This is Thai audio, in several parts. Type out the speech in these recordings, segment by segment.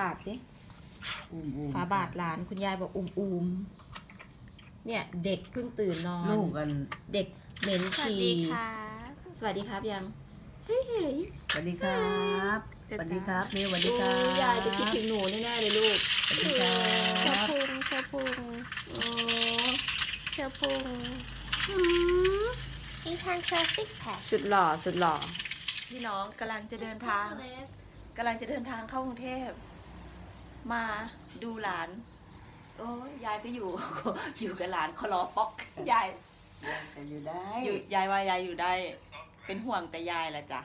บาทสิอุ้มอุ้มฝาบาทหลานคุณยายบอกอุ้มอุ้มเนี่ยเด็กเพิ่งตื่นนอนลูกกันเด็กเหม็นสวัสฉี่ดีค่ะสวัสดีครับยังเฮ้ยเฮ้ยสวัสดีครับสวัสดีครับนี่สวัสดีครับโอ้ยายจะคิดถึงหนูแน่ๆเลยลูกสวัสดีครัเชอบพุงเชอพุงโอ้เชอพุงอีทานเชอซิกแพคสุดหล่อสุดหล่อพี่น้องกำลังจะเดินทางกำลังจะเดินทางเข้ากรุงเทพ มาดูหลาน โอ้ยยายก็อยู่ อยู่กับหลานคลอป๊อกยายจะอยู่ได้อยู่ยายว่ายายอยู่ได้ เป็นห่วงแต่ยายแหละจ้ะ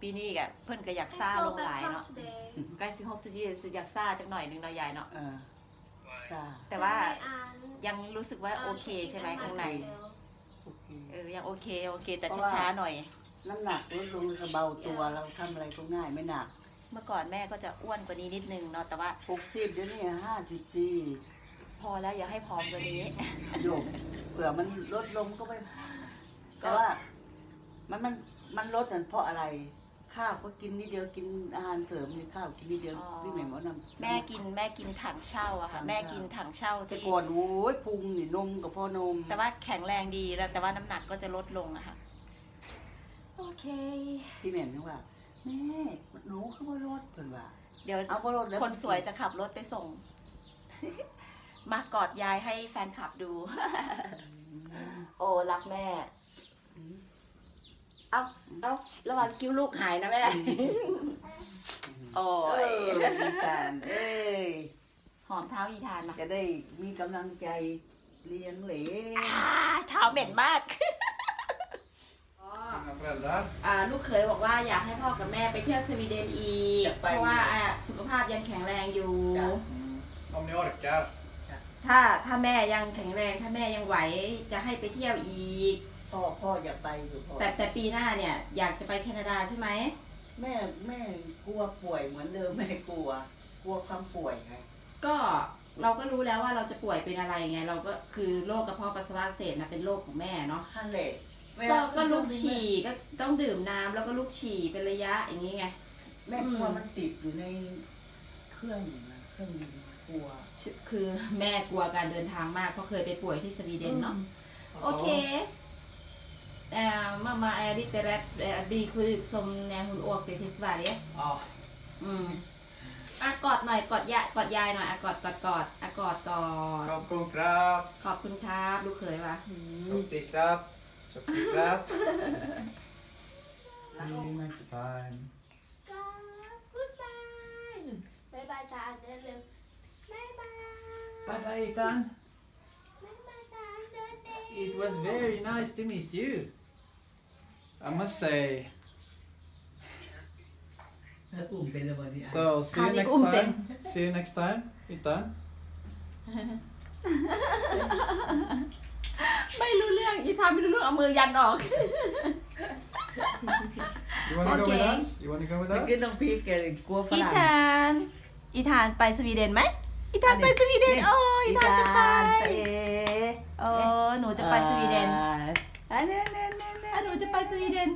ปีนี้กะเพิ่นก็อยากซ่าลงหลายเนาะใกล้สิบหกจุดยี่สิอยากซ่าจักหน่อยหนึงเนาะยายเนาะเออจ้าแต่ว่ายังรู้สึกว่าโอเคใช่ไหมข้างในโอเคเออยังโอเคโอเค แต่เพราะว่าช้าๆหน่อย น้ำหนักลดลงก็เบาตัวเราทำอะไรก็ง่ายไม่หนัก เมื่อก่อนแม่ก็จะอ้วนกว่านี้นิดนึงเนาะแต่ว่า หกสิบเดี๋ยวนี้ห้าสิบสี่พอแล้วอย่าให้ผอมกว่านี้ โยมเผื่อมันลดลงก็ไม่แต่ว่ามันมันมันลดนั่นเพราะอะไร ข้าวก็กินนิดเดียวกินอาหารเสริมนี่ข้าวกินนิดเดียวอ๋อ พี่แหม่มว่านำ แม่กินแม่กินถังเช่าอะค่ะถังเช่า แม่กินถังเช่าแต่ที่ก่อนโอ้ยพุงนี่นมกับพ่อนมแต่ว่าแข็งแรงดีแล้วแต่ว่าน้ำหนักก็จะลดลงอะค่ะโอเค พี่แหม่มนึกว่า แม่หนูเขาบ่ลดเพิ่นว่า เดี๋ยวเอาบ่ลดแล้วคนสวยจะขับรถไปส่ง มากอดยายให้แฟนคลับดู โอ้รักแม่ เอาเอาระหว่างคิ้วลูกหายนะแม่ โอ้เอยอมีสารเอ้ยหอมเท้าอีทานมาจะได้มีกำลังใจเลี้ยงเหลนอ่าเท้าเหม็นมาก Mina föräldrar. อ่า ลูกเคยบอกว่าอยากให้พ่อกับแม่ไปเที่ยวสวีเดนอีก เพราะว่าอ่าสุขภาพยังแข็งแรงอยู่ Mm. Om ni orkar. ถ้าถ้าแม่ยังแข็งแรงถ้าแม่ยังไหวจะให้ไปเที่ยวอีกพ่อพ่ออยากไปอยู่พ่อแต่แต่ปีหน้าเนี่ยอยากจะไปแคนาดาใช่ไหมแม่แม่กลัวป่วยเหมือนเดิมแม่กลัว กลัวความป่วยไงก็เราก็รู้แล้วว่าเราจะป่วยเป็นอะไรไง เราก็คือโรคกระเพาะปัสสาวะอักเสบนะเป็นโรคของแม่เนาะฮันเละ เวก็ลาก็ลุกฉี่ก็ต้องดื่มน้ำแล้วก็ลุกฉี่เป็นระยะอย่างนี้ไง แม่กลัวมันติดอยู่ในเครื่องนะเครื่องบินกลัว คือแม่กลัวการเดินทางมากเพราะเคยไปป่วยที่สวีเดนเนาะ Alltså, Okej. Eh, mamma är lite rädd. Eh, Det gick ut som när hon åkte till Sverige. Ja. อืมอะกอดหน่อยกอดยายกอดยายหน่อยอะกอดกอดกอดอะกอดกอด Kom kom krab. ขอบคุณครับลูกเขยว่ะ Tjockig krab. Tjockig krab. See you next time. กูดบายบายบายจ้าเดินเร็วบายบาย Bye bye Ethan. บายบายจ้าเดินเร็ว It was very nice to meet you. I must say. แล้วกลุ่มเป็นระเบิดนี่ So see you Kan next ik omben? time. See you next time. Ethan. ไม่รู้เรื่องอีทาไม่รู้เรื่องเอามือยันออก You wanna go with Okay. us? You wanna go with เมื่อกี้ us? น้องพีแกกลัวฝอีรั่งธานอีธานไปสวีเดนไหมอีธานไปสวีเดนโอ้อีธานจะไปเอ๋เออหนูจะไปสวีเดนอ่าเน่เน่เน่เน่อะหนูจะไปสวีเดน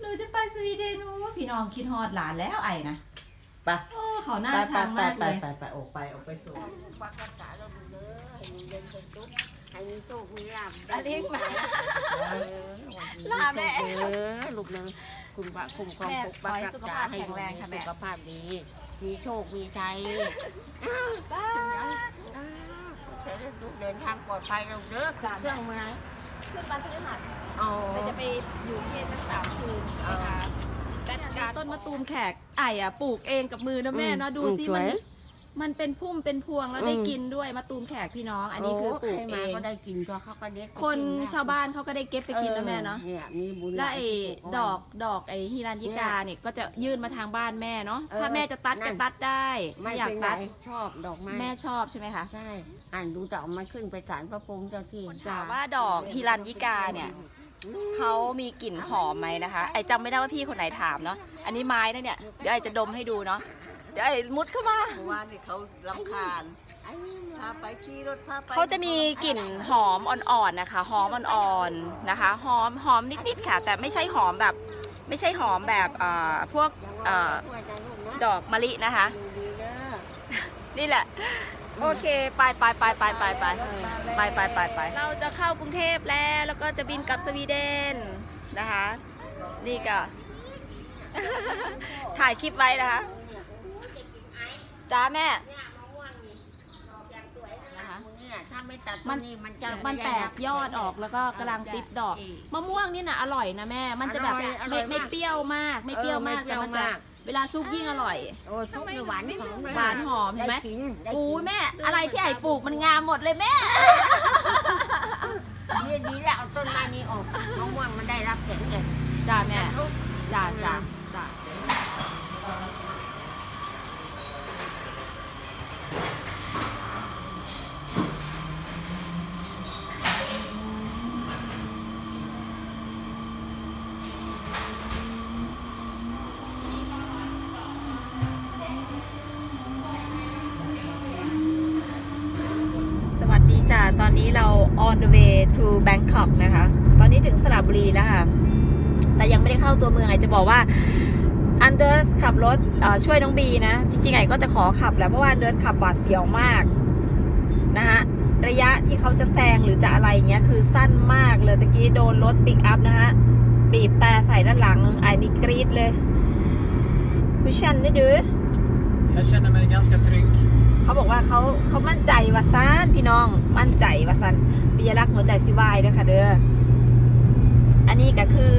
หนูจะไปสวีเดนโอ้พี่น้องคิดฮอดหลานแล้วไอ้นะไปโอ้เขาหน้าไปชังไปมากไปเลย ไปไปออกไปออกไปส่งปักรักษาเราดูเลยให้มีเดินเป็นตุ๊ก ให้มีโชคมีลาบอันนี้มาลาแม่เออลูกเลยคุณพระคุ้มครองแม่ปกปักขอให้รักสุขษาภาพให้แข็งแรงค่ะแม่ สุขภาพดี มีโชค มีชัยบ้าอ่าลูกเดินทางปลอดภัยเราเด้อขึ้นเครื่องมาไหนขึ้นมาที่หัดอ๋อเราจะไปอยู่ที่ตั้งสามคืนอ๋อนะคะต้นมะตูมแขกไอะปลูกเองกับมือนะแม่เนาะดูซิสวมันย มันเป็นพุ่มเป็นพวงแล้วได้อืมกินด้วยมะตูมแขกพี่น้อง อันนี้คือปลูกใครเอมางก็ได้กินตัวเขาก็เด็กคนชาวบ้านเขาก็ได้เก็บไปกินนะแม่เนาะ เนี่ยมีบุญแล้วไอ้ดอกดอกไอ้ฮิรันยิกาเนี่ยก็จะยื่นมาทางบ้านแม่เนาะ ถ้าแม่จะตัดก็ตัดได้ไม่อยากเป็นไรตัด ชอบดอกไม้แม่ชอบใช่ไหมคะ ใช่ อ่านดูจะเอามาขึ้นไปศาลพระภูมิเจ้าที่ถามว่าดอกฮิรันยิกาเนี่ย เขามีกลิ่นหอมไหมนะคะ ไอจำไม่ได้ว่าพี่คนไหนถามเนาะ อันนี้ไม้นะเนี่ย เดี๋ยวไอจะดมให้ดูเนาะเดี๋ยว ไอมุดเข้ามาเมื่อวานนี่เขาลำคาญพาไปขี่รถพาไปเขาจะมีกลิ่นหอมอ่อนๆนะคะ หอมอ่อนๆนะคะ หอมหอมนิดๆค่ะ แต่ไม่ใช่หอมแบบ ไม่ใช่หอมแบบเอ่อพวกเอ่อดอกมะลินะคะดีเด้อนี่แหละ โอเค ไปไปไปไปไปไปไปไปไปไปเราจะเข้ากรุงเทพแล้ว แล้วก็จะบินกลับสวีเดนนะคะ นี่ก็ถ่ายคลิปไว้นะคะ จ้าแม่ เนี่ยมะม่วงนี่ดอกอย่างสวยนะนะคะเนี่ยถ้าไม่ตัดมัต้นนี้มันจะมันแตกยอดออกแล้วก็กำลังติดดอกมะม่วงนี่นะอร่อยนะแม่ มันจะแบบไม่ไม่เปรี้ยวมาก ไม่เปรี้ยวมากแต่มันจะเวลาซุปยิ่งอร่อย โอ้ยทุกนี่หวานหอมเลยหวานหอมเห็นไหม ด้กิด้กิน อู้แม่ อะไรที่ไอ้ปลูกมันงามหมดเลยแม่ดีดีแล้วเอาต้นไม้นี้ออกมะม่วงมันได้รับแสงแดดจ้าแม่ ตอนนี้เรา on the way to Bangkok นะคะ ตอนนี้ถึงสระบุรีแล้วค่ะ แต่ยังไม่ได้เข้าตัวเมืองไอจะบอกว่าอันเดอร์สขับรถช่วยน้องบีนะ จริงๆไอก็จะขอขับแหละเพราะว่าอันเดอร์ขับหวาดเสียวมากนะฮะระยะที่เขาจะแซงหรือจะอะไรเงี้ยคือสั้นมากเลยตะกี้โดนรถปิกอัพนะฮะบีบแต่ใส่ด้านหลังไอ้นี่กรีดเลยคุณชันได้ดู Jag känner mig ganska trygg. เขาบอกว่าเขาเขามั่นใจว่าซานพี่น้องมั่นใจว่าซันปิยรักษ์หัวใจสิวายด้อค่ะเด้ออันนี้ก็คือ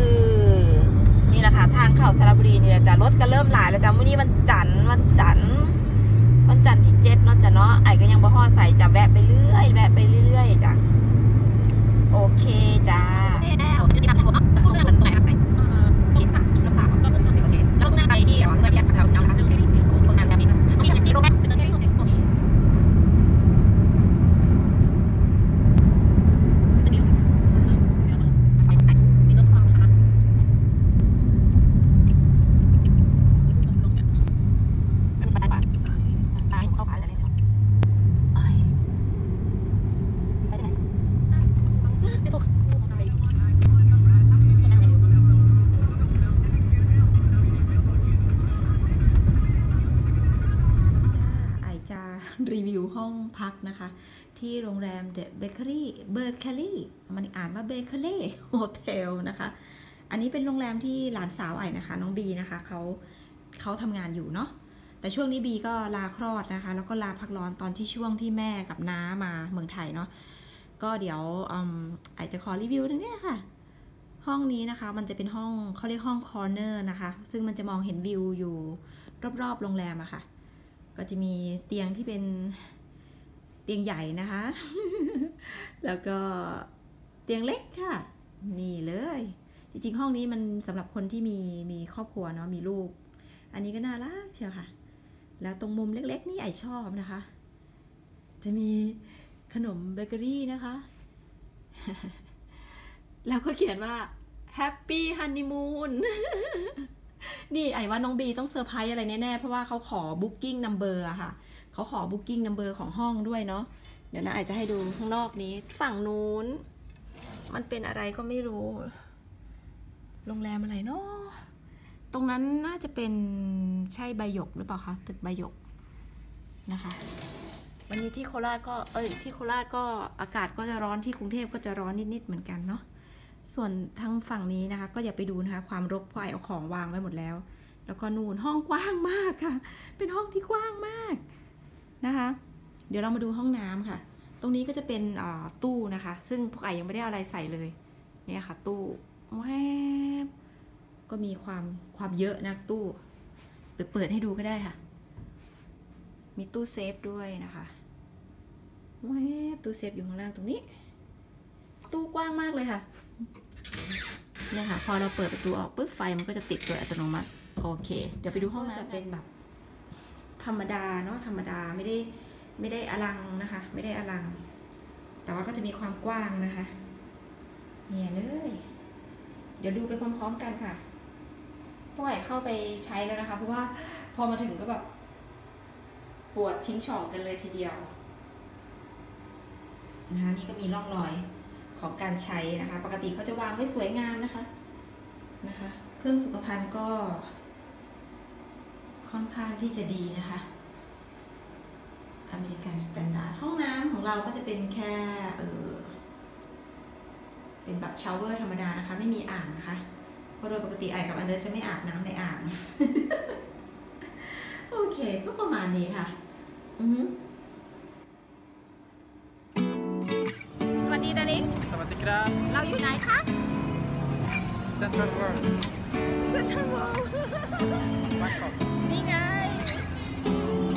นี่แหละค่ะทางเข้าสระบุรีนี่แหละจ้ะรถก็เริ่มหลายแล้วจ้ะมื้อนี้วันจันทร์วันจันทร์วันจันทร์ที่เจ็ดเนาะจ้ะเนาะไอ้ก็ยังบ่ฮอใส่จ้ะแวะไปเรื่อยแวะไปเรื่อยจ้ะโอเคจ้าแล้วนี่ทางผมอะตู้เรื่องตรงไหนครับไปคิดค่ะลงสามก็เพิ่มโอเคแล้วก็หน้าไปที่อ๋อเรื่องที่แถวน้ำนะคะเรื่องที่โครงการแบบนี้ค่ะมีเงินกี่โรงแรมเป็นเรื่องที่โอเค ไอจะรีวิวห้องพัก นะคะ ที่โรงแรมเดอะเบเกอรี่เบเคลลี่มันอ่านว่าเบเกอรี่โฮเทลนะคะ อันนี้เป็นโรงแรมที่หลานสาวไอ้นะคะ น้องบีนะคะเขาเขาทำงานอยู่เนาะแต่ช่วงนี้บีก็ลาคลอดนะคะ แล้วก็ลาพักร้อนตอนที่ช่วงที่แม่กับน้ามาเมืองไทยเนาะก็เดี๋ยวอืมไอจะขอรีวิวนึงเนี่ยค่ะ ห้องนี้นะคะมันจะเป็นห้องเขาเรียกห้องคอร์เนอร์นะคะ ซึ่งมันจะมองเห็นวิวอยู่รอบๆโรงแรมอะค่ะ ก็จะมีเตียงที่เป็น ตียงใหญ่นะคะ แล้วก็เตียงเล็กค่ะ นี่เลย จริงๆ ห้องนี้มันสำหรับคนที่มีมีครอบครัวเนาะมีลูก อันนี้ก็น่ารักเชียวค่ะ แล้วตรงมุมเล็ก ๆ นี่ไอชอบนะคะ จะมีขนมเบเกอรี่นะคะ แล้วก็เขียนว่า Happy Honeymoon นี่ไอว่าน้องบีต้องเซอร์ไพรส์อะไรแน่ ๆ เพราะว่าเขาขอ Booking Number อะค่ะ เขาขอ Booking Number ของห้องด้วยเนาะเดี๋ยวนะไอจจะให้ดูข้างนอกนี้ ฝั่งนู้น มันเป็นอะไรก็ไม่รู้ โรงแรมอะไรเนาะตรงนั้นน่าจะเป็นใช่ใบหยกหรือเปล่าคะตึกใบหยกนะคะ วันนี้ที่โคราชก็เอ้ยที่โคราชก็อากาศก็จะร้อนที่กรุงเทพก็จะร้อนนิดๆเหมือนกันเนาะส่วนทางฝั่งนี้นะคะ ก็อย่าไปดูนะคะ ความรกเพราะไอเอาของวางไว้หมดแล้ว แล้วก็นูนห้องกว้างมากค่ะ เป็นห้องที่กว้างมาก นะคะ เดี๋ยวเรามาดูห้องน้ำค่ะ ตรงนี้ก็จะเป็นตู้นะคะ ซึ่งพวกไอยังไม่ได้อาอะไรใส่เลยเนี่ยค่ะ ตู้แวบก็มีความความเยอะนะตู้เดี๋ยวเปิดให้ดูก็ได้ค่ะ มีตู้เซฟด้วยนะคะแวบตู้เซฟอยู่ข้างล่างตรงนี้ ตู้กว้างมากเลยค่ะเนี่ยค่ะ พอเราเปิดประตูออกปุ๊บไฟมันก็จะติดโดยอัตโนมัติ โอเค เดี๋ยวไปดูห้องน้ำจะเป็นแบบ ธรรมดาเนาะธรรมดาไม่ได้ไม่ได้อลังนะคะ ไม่ได้อลัง แต่ว่าก็จะมีความกว้างนะคะเนี่ยเลย เดี๋ยวดูไปพร้อมๆกันค่ะพวกไอ้เข้าไปใช้แล้วนะคะ เพราะว่าพอมาถึงก็แบบปวดทิ้งช่องกันเลยทีเดียวนะคะนี่ก็มีร่องรอยของการใช้นะคะ ปกติเขาจะวางไว้สวยงามนะคะนะคะ เครื่องสุขภัณฑ์ก็ ค่อนข้างที่จะดีนะคะ standard ห้องน้ำของเราก็จะเป็นแค่เออเป็นแบบชาวเวอร์ธรรมดานะคะ ไม่มีอ่างนะคะเพราะโดยปกติไอกับอันเดอร์จะไม่อาบน้ำในอ่าง โอเค ก็ประมาณนี้ค่ะ อือฮึสวัสดีดาริง Sawadikra, เราอยู่ไหนคะ Central World, เซ็นทรัลเวิลด์ Bangkok. นี่ไง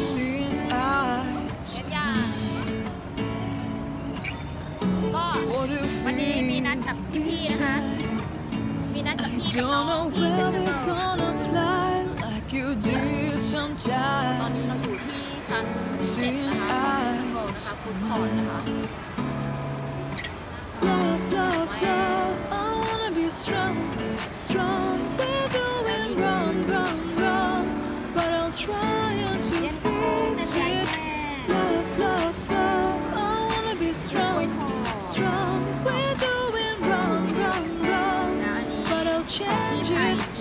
Seeing eyes, เห็นยังก็ what if วันนี้มีนัดกับพี่ๆนะคะ มีนัดกับพี่กับน้อง don't know ที่เซ็น where ทรัล we're เวิลด์ gonna fly like you did ตอน sometimes. นี้เราอยู่ที่ชั้นเจ็ดนะคะของเซ็นทรัลเวิลด์นะคะฟูดคอร์ทนะคะ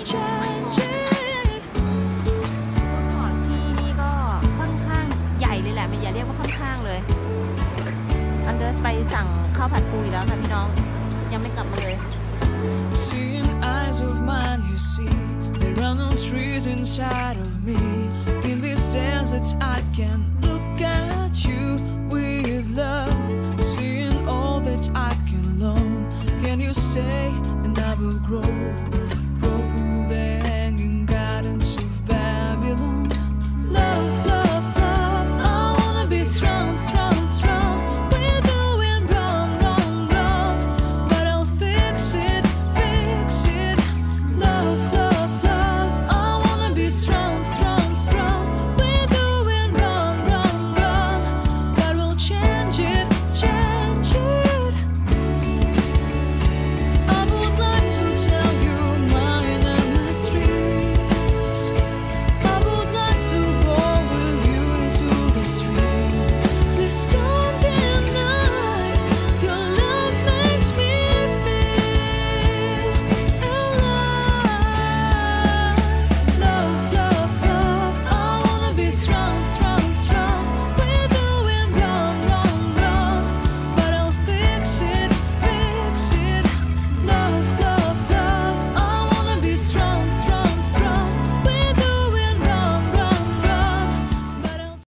กินใหม่ขอดที่นี่ก็ค่อนข้างใหญ่เลยแหละมันอย่าเรียกว่าค่อนข้างเลย อันเดอร์ไปสั่งข้าวผัดปูแล้วค่ะพี่น้อง ยังไม่กลับมาเลย Seeing eyes of mine you see There are no trees inside of me. In this desert, I can